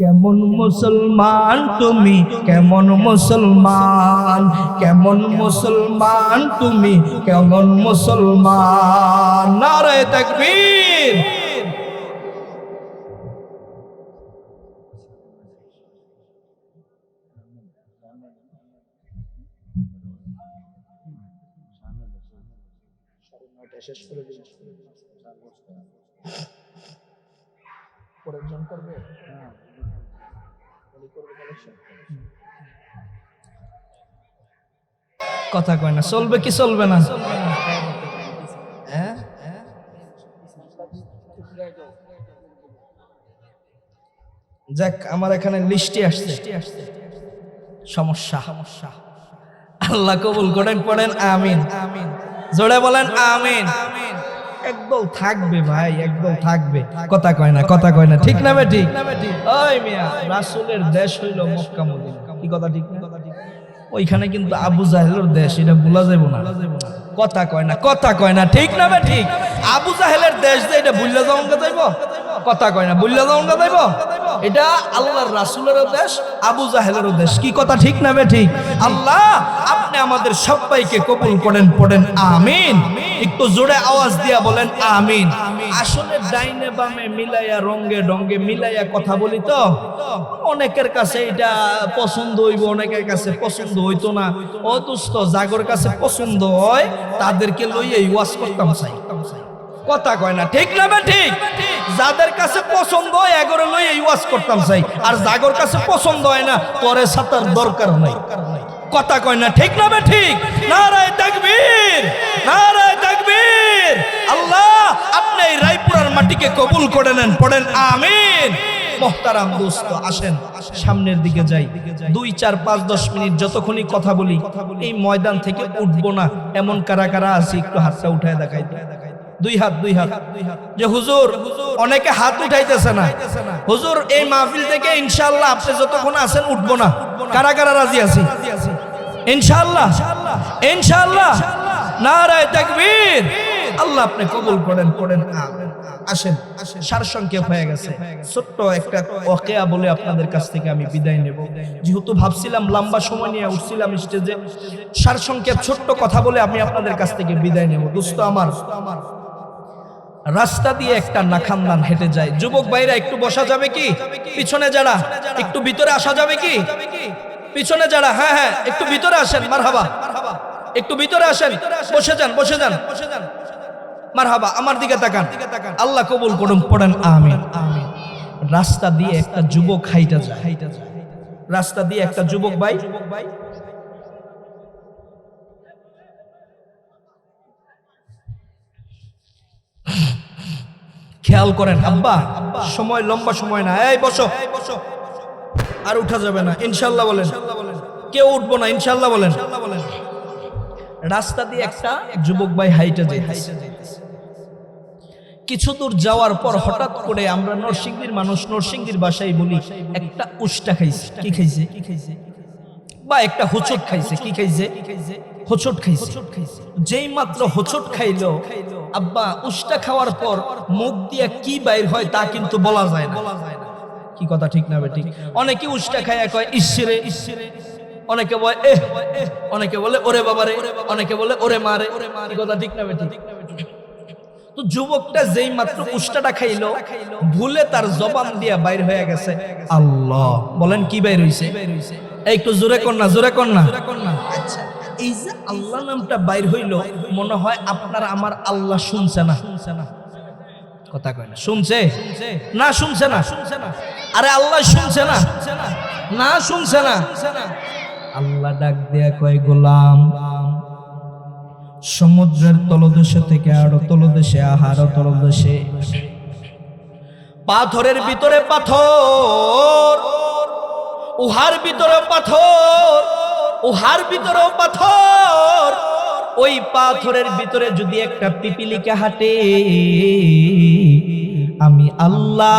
কেমন মুসলমান তুমি? কেমন মুসলমান? কেমন মুসলমান তুমি? কেমন মুসলমান? নারে তাকবীর। পরেরজন করবে? কথা কয় না চলবে কি চলবে না? হ্যাঁ? যাক আমার এখানে লিস্টে আসছে। সমস্যা। সমস্যা আল্লাহ কবুল করেন পড়েন আমিন আমিন। জোরে বলেন আমিন। একদম থাকবে ভাই একদম থাকবে। কথা কয় না কথা কয় না ঠিক না বেটি ঠিক? ওই মিয়া রাসূলের দেশ হইল মক্কা মদিনা। কি কথা ঠিক? না ওইখানে কিন্তু আবু জাহেলের দেশ এটা ভুলা যাবে না। কথা কয় না কথা কয় না ঠিক না ঠিক? আবু জাহেলের দেশ যে এটা ভুললে যাওয়া যাইব? কথা কয় না ভুললে যাওয়া যাইব? এটা আল্লাহর রাসূলেরও দেশ, আবু জাহেলেরও দেশ। কি কথা ঠিক না বে ঠিক? আল্লাহ, আপনি আমাদের সবাইকে কবুল করেন, পড়েন, আমিন। একটু জোরে আওয়াজ দিয়া বলেন, আমিন। আসলে ডাইনে বামে মিলাইয়া রঙ্গে ডঙ্গে মিলাইয়া কথা বলি তো? অনেকের কাছে এটা পছন্দ হইব, অনেকের কাছে পছন্দ হইতো না। অতুষ্ট জাগর কাছে পছন্দ হয়, তাদেরকে লইয়ে ওয়াজ করতাম, চাই। কথা কয় না, ঠিক না ঠিক? যাদের কাছে পছন্দ হয়, এগরে লই এই ওয়াজ করতাম চাই আর জাগর কাছে পছন্দ হয় না, পরে সাতার দরকার নাই। কথা কয় না, ঠিক না বে ঠিক? নারায় তাকবীর নারায় তাকবীর। আল্লাহ, আপনি এই রায়পুরার মাটিকে কবুল করে নেন, পড়েন আমিন। মোহতারাম দোস্ত, আসেন, সামনের দিকে যাই। দুই, চার, পাঁচ, দশ মিনিট যতক্ষণই কথা বলি, এই ময়দান থেকে উঠবো না, এমন কারা কারা আছে, একটু হাতটা উঠায় দেখাই দুই হাত দুই হাত। যে হুজুর, অনেকে হাত উঠাইতেছে না। হুজুর, এই মাহফিল থেকে ইনশাআল্লাহ আপনি যতক্ষণ আছেন উঠবো না। কারা কারা রাজি আছি? ইনশাআল্লাহ ইনশাআল্লাহ। নারায় তাকবীর। আল্লাহ আপনি কবুল করেন করেন আসেন সার সংক্ষেপ হয়ে গেছে। ছোট্ট একটা ওকেয়া বলে আপনাদের কাছ থেকে আমি বিদায় নেব। যেহেতু ভাবছিলাম লম্বা সময় নিয়ে উঠছিলাম স্টেজে। সার সংক্ষেপ ছোট্ট কথা বলে আমি আপনাদের কাছ থেকে বিদায় নেব। দোস্ত আমার রাস্তা দিয়ে একটা নাখান্দান হেঁটে যায়। যুবক ভাইরা, একটু বসা যাবে কি? পিছনে যারা, একটু ভিতরে আসা যাবে কি? পিছনে যারা হ্যাঁ হ্যাঁ একটু ভিতরে আসেন মার হাবা একটু ভিতরে আসেন, বসে যান বসে যান। মার হাবা আমার দিকে তাকান। আল্লাহ কবুল করুন, পড়েন, আমিন। রাস্তা দিয়ে একটা যুবক হাইটা যায় হাইটা যায়। রাস্তা দিয়ে একটা যুবক ভাই খেয়াল করেন, আব্বা, সময় লম্বা সময় না। এই, বসো। আর উঠা যাবে না, ইনশাল্লাহ বলেন। কেউ উঠবো না, ইনশাল্লাহ বলেন। রাস্তা দিয়ে একটা যুবক ভাই হাইটা যাইতেছে। কিছু দূর যাওয়ার পর হঠাৎ করে আমরা নরসিংদীর মানুষ, নরসিংদীর বাসায় বলি, একটা উষ্টা খাইছে। কি খাইছে? কি খাইছে বা একটা হোচট খাইছে। কি খাইছে? হোচট খাইছে। যেই মাত্র হোচট খাইলো, আব্বা, উষ্টা খাওয়ার পর মুখ দিয়ে কি বাইর হয় তা কিন্তু বলা যায় না। কি কথা ঠিক না ঠিক অনেকে উষ্টা খাইয়া কয় ঈশ্বরে ঈশ্বরে অনেকে বলে এ অনেকে বলে, ওরে বাবারে অনেকে বলে, ওরে মারে কি কথা ঠিক না ঠিক তো যুবকটা যেই মাত্র উষ্টাটা খাইলো, ভুলে তার জবান দিয়া বাইর হয়ে গেছে, আল্লাহ। বলেন, কি বাইর হইছে? একটু জোরে না জোরে না। আচ্ছা এই যে আল্লাহ নামটা বাইর হইল, মনে হয় আপনার আমার আল্লাহ শুনছে না। শুনছে না কথা কয় না, শুনছে? না শুনছে না? শুনছে না আরে আল্লাহ শুনছে না? না শুনছে না? আল্লাহ ডাক দেয়া কয়, গোলাম, সমুদ্রের তলদেশে থেকে আরও তলদেশে, আহারো তলদেশে। পাথরের ভিতরে পাথর, উহার ভিতরে পাথর উহার ভিতরে পাথর, ওই পাথরের ভিতরে যদি একটা পিপিলিকা হাঁটে, আমি আল্লাহ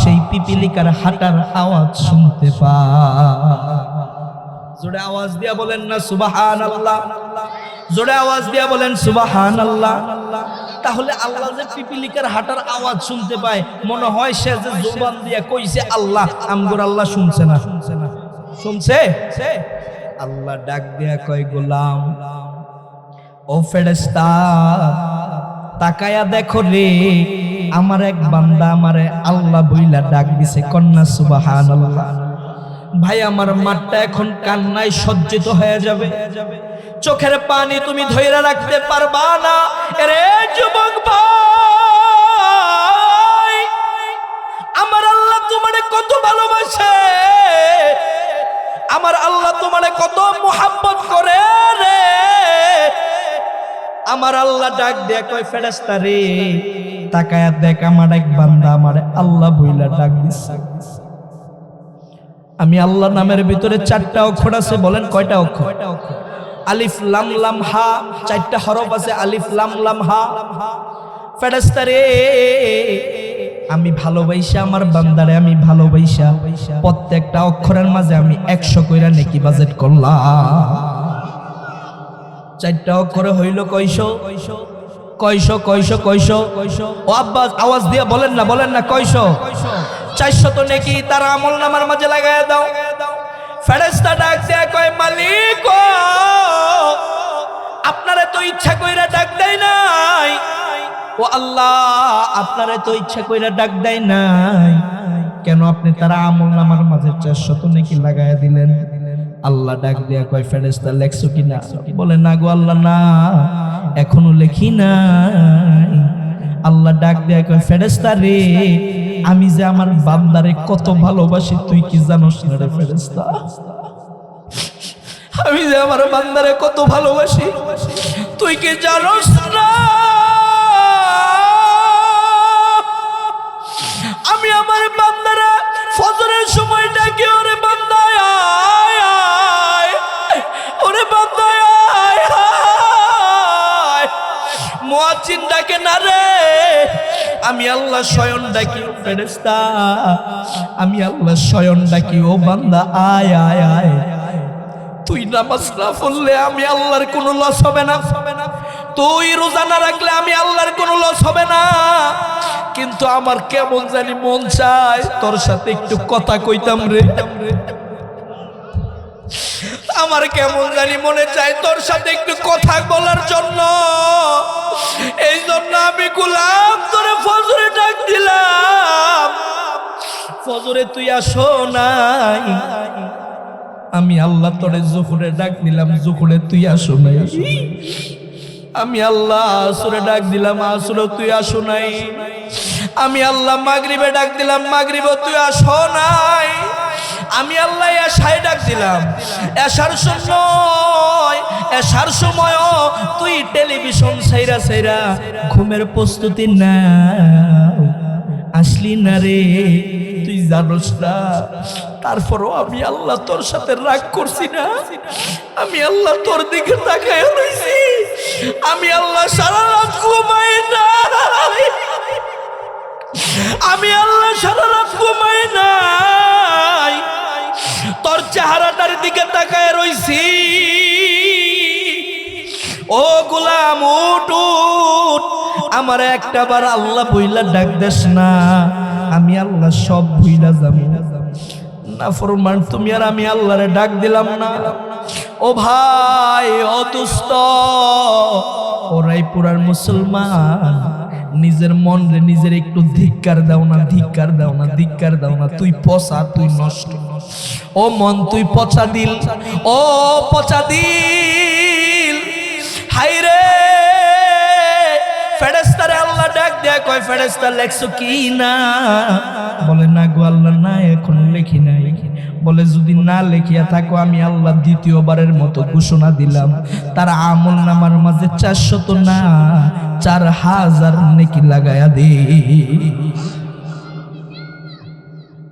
সেই পিপিলিকার হাঁটার আওয়াজ শুনতে পা জোরে আওয়াজ দিয়া বলেন না সুবাহান আল্লাহ জোরে আওয়াজ দিয়া বলেন সুবাহান আল্লাহ তাহলে আল্লাহ যে পিপিলিকার হাঁটার আওয়াজ শুনতে পায়, মনে হয় সে যে জোবান দিয়া কইছে, আল্লাহ, আমগর আল্লাহ শুনছে না শুনছে না। শুনছে? আল্লাহ ডাক দিয়া কয়, গোলাম, ও ফেরেস্তা তাকায়া দেখো রে, আমার এক বান্দা আমারে আল্লাহ বইলা ডাক দিছে, কন্যা সুবাহান ভাই, আমার মাঠটা এখন কান্নায় সজ্জিত হয়ে যাবে। চোখের পানি তুমি ধৈর্য রাখতে পারবা না। রে যুবক ভাই, আমার আল্লাহ তোমারে কত ভালোবাসে। আমার আল্লাহ ডাক দেয়া কয় ফেরেস্তা রে, তাকায়া দেখ আমার এক বান্দা আমার আল্লাহ বইলা ডাক দিচ্ছে আমি আল্লাহ নামের ভিতরে চারটা অক্ষর আছে, বলেন কয়টা অক্ষর? আলিফ, লাম লাম, হা, চারটা হরফ আছে, আলিফ, লাম লাম, হা। ফেরেস্তা রে, আমি ভালোবাসা আমার বান্দারে, আমি ভালোবাসা প্রত্যেকটা অক্ষরের মাঝে আমি একশো কইরা নেকি বাজেট করলাম। চারটা অক্ষরে হইল কয়শো? কয়শো কয়শো কয়শো? ও আব্বাস, আওয়াজ দিয়ে বলেন না বলেন না, কয়শো? চারশো তো নাকি তার আমল নামার মাঝে লাগাই দাও। ফেরেস্তা ডাক দেয়া কয়, মালিক আপনারা তো ইচ্ছা কইরা ডাক দেয় নাই। ও আল্লাহ, আপনারা তো ইচ্ছা কইরা ডাক দেয় নাই। কেন আপনি তারা আমল নামার মাঝে চারশো তো নাকি লাগাই দিলেন? আল্লাহ ডাক দেয়া কয় ফেরেস্তা লেখছো কিনা বলে, না গো আল্লাহ, না। এখনও লেখি নাই। আল্লাহ ডাক দেয়া কয় ফেরেস্তা রে, আমি যে আমার বান্দারে কত ভালোবাসি, তুই কি জানোস না রে ফেরেস্তা আমি যে আমার বান্দারে কত ভালোবাসি, তুই কি জানোস না? আমি আমার বান্দারা ফজরের সময় ডাকি আমি আল্লাহ স্বয়ং ডাকি, ও ফেরেশতা। আমি আল্লাহ স্বয়ং ডাকি, ও বান্দা, আয় আয় আয়। তুই নামাজ না পড়লে আমি আল্লাহর কোনো লস হবে না। তুই রোজা না রাখলে আমি আল্লাহর কোনো লস হবে না। কিন্তু আমার কেমন জানি মন চায় তোর সাথে একটু কথা কইতাম রে। আমার কেমন জানি মনে চায় তোর সাথে একটু কথা বলার জন্য। এই জন্য আমি গুলাম তোরে ফজরে ডাক দিলাম। ফজরে তুই আসো নাই। আমি আল্লাহ তোরে জুহুরে ডাক দিলাম, জুহুরে তুই আসো নাই। আমি আল্লাহ আসরে ডাক দিলাম আসরে তুই আসো নাই। আমি আল্লাহ মাগরিবে ডাক দিলাম মাগরিবে তুই আসো নাই। আমি আল্লাহ এসাই ডাক দিলাম। এসার সময় এসার সময় তুই টেলিভিশন সাইরা সাইরা ঘুমের প্রস্তুতি না আসলি না রে, তুই জানোস না। তারপরও আমি আল্লাহ তোর সাথে রাগ করছি না। আমি আল্লাহ তোর দিকে তাকায় রয়েছি আমি আল্লাহ সারা রাত ঘুমাই না আমি আল্লাহ সারা রাত ঘুমাই নাই। তোর চেহারাটার দিকে তাকায় রইছি। ও গুলাম আমার একটা বার আল্লাহ বইলা ডাক দেস না, আমি আল্লাহ সব ভুইলা যাব। না, ফরমান, তুমি আর আমি আল্লাহরে ডাক দিলাম না। ও ভাই অতুস্ত ওরাই পুরার মুসলমান, নিজের মন রে নিজের একটু ধিক্কার দাও না, ধিক্কার দাও না, ধিক্কার দাও না। তুই পচা, তুই নষ্ট। ও মন তুই পচা দিল, ও পচা দিল। হাই রে ফেরেস্তারে আল্লাহ ডাক দেয়া কয় ফেরেস্তা লেখছো কি না? বলে, না গো, আল্লাহ না এখন লেখি নাই। বলে, যদি না লেখিয়া থাকো, আমি আল্লাহ দ্বিতীয়বারের মতো ঘোষণা দিলাম। তার আমল নামার মাঝে চারশত না, চার হাজার নেকি লাগায়া দে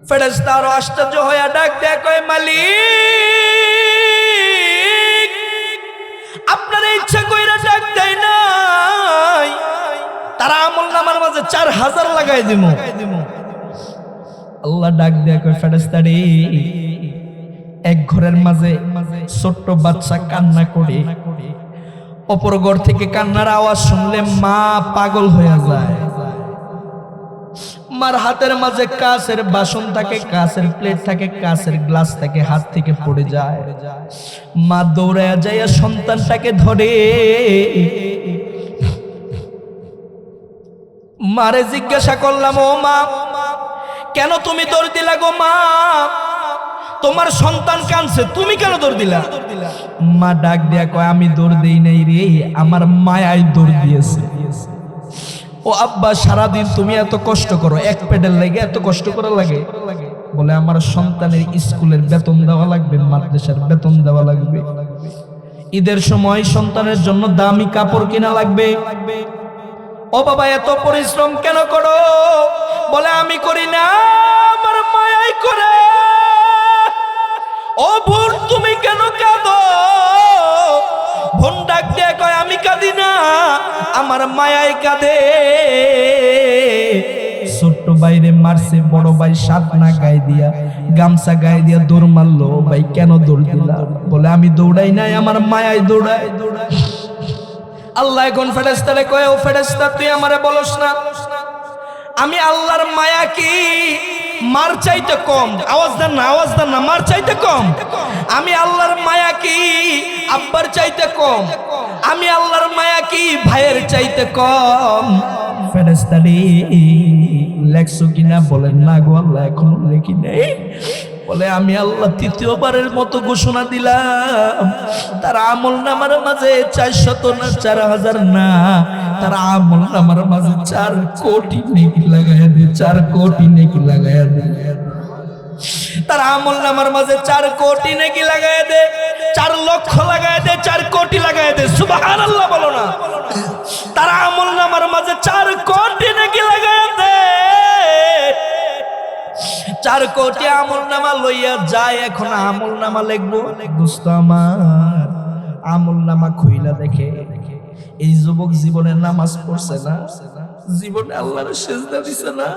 ফেরেস্তা আরও আশ্চর্য হইয়া ডাক কয়, মালিক, আপনার ইচ্ছা কইরা ডাক দেয় নাই। তারা আমল নামার মাঝে চার হাজার লাগাই দিব আল্লাহ ডাক দেয়া, কয় ফেরেস্তা রে এক ঘরের মাঝে ছোট্ট বাচ্চা কান্না করে। অপর ঘর থেকে কান্নার আওয়াজ শুনলে মা পাগল হয়ে যায়। মার হাতের মাঝে কাঁচের বাসন থাকে, কাঁচের প্লেট থাকে, কাঁচের গ্লাস থাকে, হাত থেকে পড়ে যায়। মা দৌড়ায় যাইয়া সন্তানটাকে ধরে। মারে জিজ্ঞাসা করলাম, ও মা, কেন তুমি দৌড় দিলা গো মা? তোমার সন্তান কানছে তুমি কেন দৌড় দিলা? মা ডাক দিয়া কয়, আমি দৌড় দেই নাই রে, আমার মায়াই দৌড় দিয়েছে। ও আব্বা, সারাদিন তুমি এত কষ্ট করো, এক পেডেল লাগে এত কষ্ট করা লাগে। বলে, আমার সন্তানের স্কুলের বেতন দেওয়া লাগবে, মাদ্রাসার বেতন দেওয়া লাগবে। ঈদের সময় সন্তানের জন্য দামি কাপড় কিনা লাগবে। ও বাবা, এত পরিশ্রম কেন করো? বলে, আমি করি না, আমার মায়াই করে। ও বোন, তুমি কেন কাঁদো? বোন ডাক দিয়ে কয়, আমি কাঁদি না, আমার মায়াই কাঁদে। ছোট্ট বাইরে মারছে, বড় ভাই সাত না গায়ে দিয়া, গামছা গায়ে দিয়া দৌড় মারলো ভাই, কেন দৌড় দিলা? বলে, আমি দৌড়াই নাই, আমার মায়াই দৌড়ায়। দৌড়ায় আল্লাহ এখন ফেরেস্তারে কয়ে, ও ফেরেস্তা তুই আমারে বলস না, আমি আল্লাহর মায়া কি? মার চাইতে কম। আওয়াজ দেন না, আওয়াজ দেন না, মার চাইতে কম। আমি আল্লাহর মায়া কি? আব্বার চাইতে কম। আমি আল্লাহর মায়া কি ভাইয়ের চাইতে কম? ফেরেস্তারি লেখছো কিনা? বলেন না গো আল্লাহ, এখনও লেখি নেই? বলে, আমি আল্লাহ তৃতীয়বারের মতো ঘোষণা দিলাম। তার আমল নামার মাঝে চারশত না, চার হাজার না। তার আমল নামার মাঝে চার কোটি নেকি লাগাইয়া দে, চার কোটি নেকি লাগাইয়া দে। তার আমল নামার মাঝে চার কোটি নাকি লাগাইয়া দে, চার লক্ষ লাগাইয়া দে, চার কোটি লাগাইয়া দে সুবাহান আল্লাহ বলো না। তার আমল নামার মাঝে চার কোটি নাকি লাগাইয়া দে। চার কোটি আমল নামা লইয়া যায়, এখন আমল নামা লিখব। দোস্ত আমার, আমল নামা খুইলা দেখে, এই যুবক জীবনে নামাজ পড়ছে না? জীবনে আল্লাহর সেজদা দিছে না?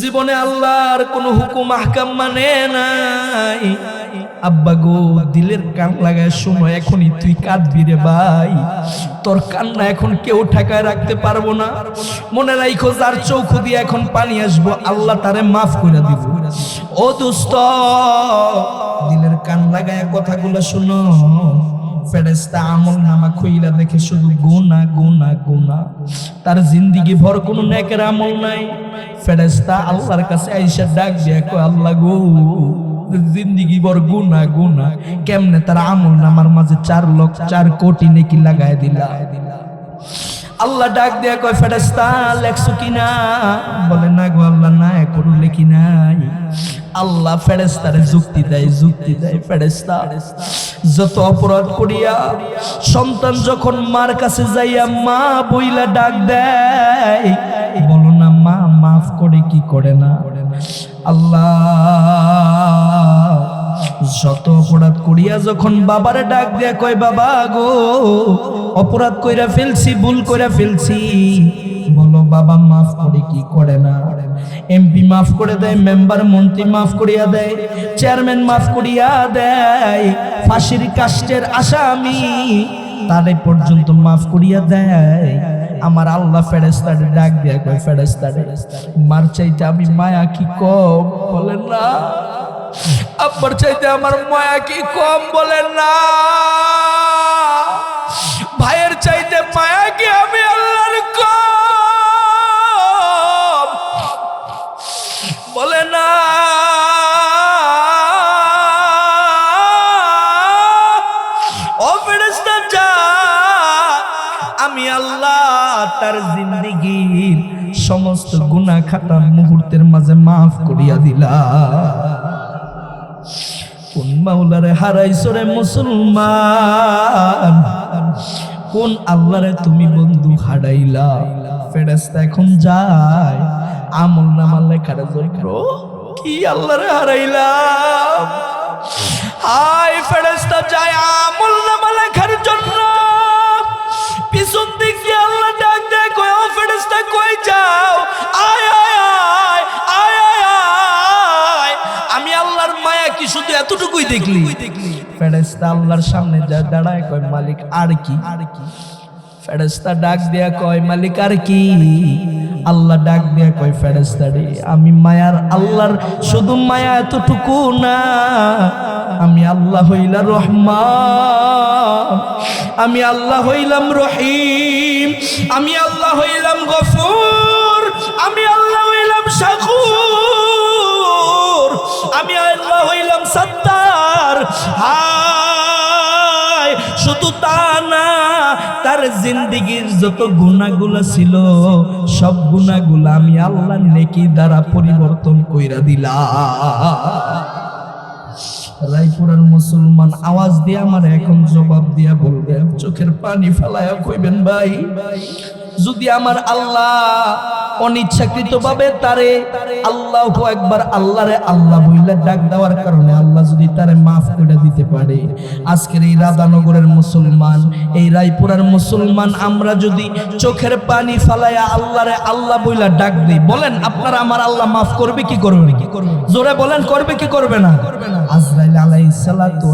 জীবনে আল্লাহর কোন হুকুম, আহকাম মানে নাই। আব্বা গো, দিলের কান লাগায় শোনো এখনই তুই কাঁদবি রে ভাই। তোর কান্না এখন কেউ ঠেকায় রাখতে পারব না। মনে রাখো যার চৌখ দিয়ে এখন পানি আসব, আল্লাহ তারে মাফ করে দিব। ও দোস্ত, দিলের কান লাগায় কথাগুলো শোনো। ফেরেস্তা আমল নামা খুইলা দেখে শুধু গুনা গুনা গুনা তার জিন্দিগি ভর কোনো নেকের আমল নাই। ফেরেস্তা আল্লাহর কাছে আইসা ডাক দিয়া আল্লাহ গো, জিন্দিগি ভর গুনা গুনা কেমনে তার আমল নামার মাঝে চার লক্ষ, চার কোটি নেকি লাগায় দিলা? আল্লাহ ডাক দেয়া কয় ফেরেস্তা লেখছো কিনা? বলে, না গো, আল্লাহ না, এখনও লেখি নাই। আল্লাহ ফেরেস্তারে যুক্তি দেয় যুক্তি দেয় ফেরেস্তা যত অপরাধ করিয়া সন্তান যখন মার কাছে যাইয়া মা বইলা ডাক দেয়, বলো না, মা মাফ করে কি করে না? আল্লাহ, যত অপরাধ করিয়া যখন বাবারে ডাক দিয়া কয়, বাবা গো, অপরাধ কইরা ফেলছি, ভুল কইরা ফেলছি বলো, বাবা মাফ করে কি করে না? এমপি মাফ করে দেয় মেম্বার মন্ত্রী মাফ করিয়া দেয় চেয়ারম্যান মাফ করিয়া দেয়, ফাঁসির কাষ্টের আসামি তারে পর্যন্ত মাফ করিয়া দেয়। আমার আল্লাহ ফেরেস্তারে ডাক দিয়া কয় ফেরেস্তারে মার চাইতে আমি মায়া কি কম? বলেন না। আব্বার চাইতে আমার মায়া কি কম? বলেন না। আমি আল্লাহ তার জিন্দিগির সমস্ত গুনাহ খাতা মুহূর্তের মাঝে মাফ করিয়া দিলাম। কোন মাওলারে হারাইছো রে মুসলমান? কোন আল্লাহরে তুমি বন্ধু হারাইলা? ফেরেস্তা এখন যায়। আমল নামার লেখার জন্য কি আল্লাহরে হারাইলাম? হাই ফেরেস্তা দেখলি? ফেরেস্তা আল্লাহর সামনে যা দাঁড়ায় কয় মালিক আর কি? আর কি? ফেরেস্তা ডাক দিয়া কয় মালিক আর কি? আল্লাহ ডাক দিয়া কয় ফেরেস্তা রে আমি মায়ার আল্লাহর শুধু মায়া এতটুকু না আমি আল্লাহ হইলা রহমান আমি আল্লাহ হইলাম রহিম আমি আল্লাহ হইলাম গফুর আমি আল্লাহ হইলাম শাকুর শুধু তা না, তার জিন্দিগির যত গুণাগুলা ছিল, সব গুণাগুলা আমি আল্লাহ নেকি দ্বারা পরিবর্তন কইরা দিলাম। রায়পুরের মুসলমান আওয়াজ দিয়ে আমার এখন জবাব দিয়া বলবেন চোখের পানি ফেলায়া কইবেন ভাই, যদি আমার আল্লাহ অনিচ্ছাকৃত ভাবে তারে আল্লাহ একবার আল্লাহরে আল্লাহ বইলে ডাক দেওয়ার কারণে আল্লাহ যদি তারে মাফ করে দিতে পারে। আজকের এই রাধানগরের মুসলমান, এই রায়পুরের মুসলমান, আমরা যদি চোখের পানি ফালাইয়া আল্লাহরে আল্লাহ বইলা ডাক দিই, বলেন আপনারা আমার আল্লাহ মাফ করবে কি করবে কি করবে জোরে বলেন, করবে কি করবে না? আজরাইল আলাইহিস সালাতু